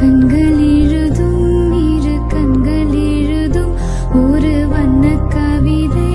கண்கள் எழுதும் இரு கண்கள் எழுதும் ஒரு வண்ண கவிதை.